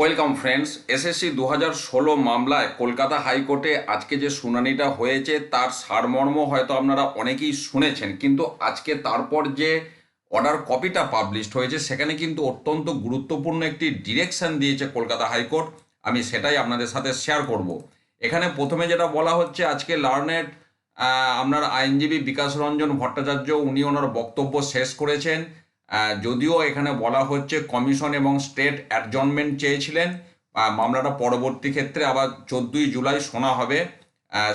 Welcome friends, SSC দু হাজার ষোলো মামলায় কলকাতা হাইকোর্টে আজকে যে শুনানিটা হয়েছে, তার সারমর্ম হয়তো আপনারা অনেকেই শুনেছেন, কিন্তু আজকে তারপর যে অর্ডার কপিটা পাবলিশড হয়েছে, সেখানে কিন্তু অত্যন্ত গুরুত্বপূর্ণ একটি ডিরেকশন দিয়েছে কলকাতা হাইকোর্ট। আমি সেটাই আপনাদের সাথে শেয়ার করব। এখানে প্রথমে যেটা বলা হচ্ছে, আজকে লার্নেট আপনার আইনজীবী বিকাশ রঞ্জন ভট্টাচার্য, উনি ওনার বক্তব্য শেষ করেছেন। যদিও এখানে বলা হচ্ছে কমিশন এবং স্টেট অ্যাডজনমেন্ট চেয়েছিলেন মামলাটা পরবর্তী ক্ষেত্রে আবার চোদ্দই জুলাই শোনা হবে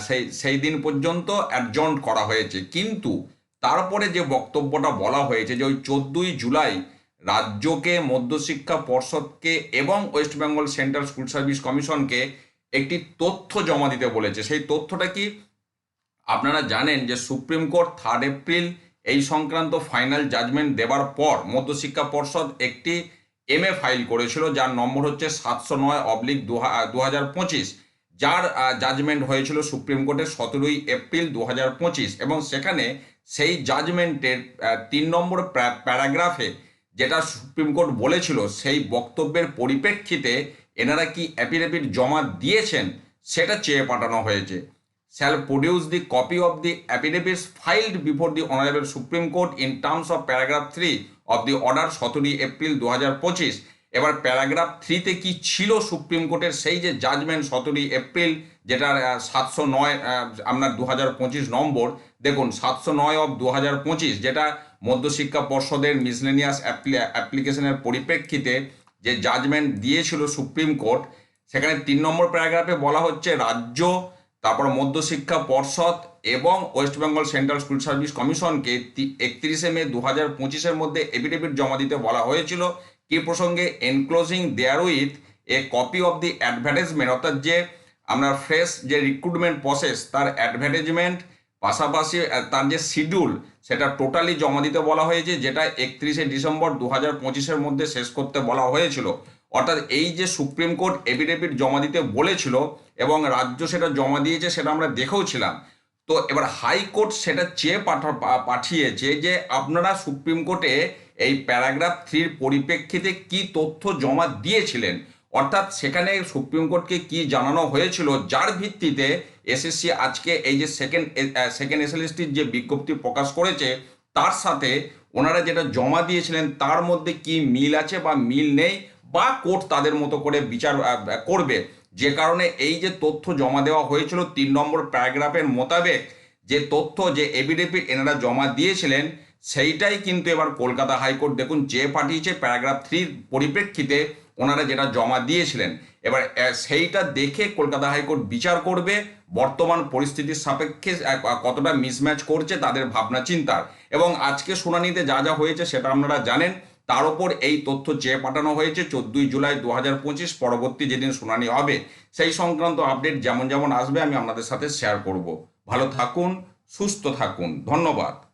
সেই সেই দিন পর্যন্ত অ্যাডজন্ট করা হয়েছে। কিন্তু তারপরে যে বক্তব্যটা বলা হয়েছে যে ওই চোদ্দই জুলাই রাজ্যকে মধ্যশিক্ষা পর্ষদকে এবং West Bengal Central School Service কমিশনকে একটি তথ্য জমা দিতে বলেছে। সেই তথ্যটা কি আপনারা জানেন যে সুপ্রিম কোর্ট থার্ড এপ্রিল এই সংক্রান্ত ফাইনাল জাজমেন্ট দেওয়ার পর মধ্যশিক্ষা পর্ষদ একটি এমএ ফাইল করেছিল, যার নম্বর হচ্ছে সাতশো নয় অবলিক দু হাজার পঁচিশ, যার জাজমেন্ট হয়েছিল সুপ্রিম কোর্টের সতেরোই এপ্রিল দু হাজার পঁচিশ এবং সেখানে সেই জাজমেন্টের তিন নম্বর প্যা- প্যারাগ্রাফে যেটা সুপ্রিম কোর্ট বলেছিল সেই বক্তব্যের পরিপ্রেক্ষিতে এনারা কি অ্যাফিডেভিট জমা দিয়েছেন সেটা চেয়ে পাঠানো হয়েছে। Shall produce the copy of the affidavits filed before the Honorable Supreme Court in terms of paragraph 3 of the order, সতেরোই এপ্রিল দু হাজার পঁচিশ। এবার প্যারাগ্রাফ থ্রিতে কি ছিল সুপ্রিম কোর্টের সেই যে জাজমেন্ট সতেরোই এপ্রিল যেটা সাতশো নয় আপনার দু হাজার পঁচিশ নম্বর, দেখুন, সাতশো নয় অফ দু হাজার পঁচিশ, যেটা মধ্যশিক্ষা পর্ষদের মিসলেনিয়াস অ্যাপ্লিকেশনের পরিপ্রেক্ষিতে যে জাজমেন্ট দিয়েছিল সুপ্রিম কোর্ট সেখানে তিন নম্বর প্যারাগ্রাফে বলা হচ্ছে, রাজ্য তারপর মধ্যশিক্ষা পর্ষদ এবং West Bengal Central School Service কমিশনকে একত্রিশে মে দু হাজার পঁচিশের মধ্যে এফিডেভিট জমা দিতে বলা হয়েছিল। কি প্রসঙ্গে enclosing there with a copy of the advertisement অর্থাৎ যে আপনার ফ্রেশ যে রিক্রুটমেন্ট প্রসেস তার অ্যাডভার্টাইজমেন্ট পাশাপাশি তার যে শিডিউল সেটা টোটালি জমা দিতে বলা হয়েছে, যেটা একত্রিশে ডিসেম্বর দু হাজার পঁচিশের মধ্যে শেষ করতে বলা হয়েছিল। অর্থাৎ এই যে সুপ্রিম কোর্ট এফিডেভিট জমা দিতে বলেছিল এবং রাজ্য সেটা জমা দিয়েছে সেটা আমরা দেখেও ছিলাম, তো এবার হাইকোর্ট সেটা চেয়ে পাঠা পাঠিয়েছে যে আপনারা সুপ্রিম কোর্টে এই প্যারাগ্রাফ থ্রির পরিপ্রেক্ষিতে কি তথ্য জমা দিয়েছিলেন? অর্থাৎ সেখানে সুপ্রিম কোর্টকে কি জানানো হয়েছিল? যার ভিত্তিতে এসএসসি আজকে এই যে সেকেন্ড সেকেন্ড এসএলএসটির যে বিজ্ঞপ্তি প্রকাশ করেছে, তার সাথে ওনারা যেটা জমা দিয়েছিলেন তার মধ্যে কি মিল আছে বা মিল নেই? বা কোর্ট তাদের মতো করে বিচার করবে। যে কারণে এই যে তথ্য জমা দেওয়া হয়েছিল, তিন নম্বর প্যারাগ্রাফের মোতাবেক যে তথ্য যে এভিডেভিট এনারা জমা দিয়েছিলেন, সেইটাই কিন্তু এবার কলকাতা হাইকোর্ট দেখুন যে পাঠিয়েছে প্যারাগ্রাফ থ্রির পরিপ্রেক্ষিতে ওনারা যেটা জমা দিয়েছিলেন। এবার সেইটা দেখে কলকাতা হাইকোর্ট বিচার করবে, বর্তমান পরিস্থিতির সাপেক্ষে কতটা মিসম্যাচ করছে তাদের ভাবনা চিন্তার এবং আজকে শুনানিতে যা যা হয়েছে সেটা আপনারা জানেন। তার উপর এই তথ্য চেয়ে পাঠানো হয়েছে চোদ্দই জুলাই দু হাজার পঁচিশ পরবর্তী যেদিন শুনানি হবে, সেই সংক্রান্ত আপডেট যেমন যেমন আসবে আমি আপনাদের সাথে শেয়ার করব। ভালো থাকুন, সুস্থ থাকুন। ধন্যবাদ।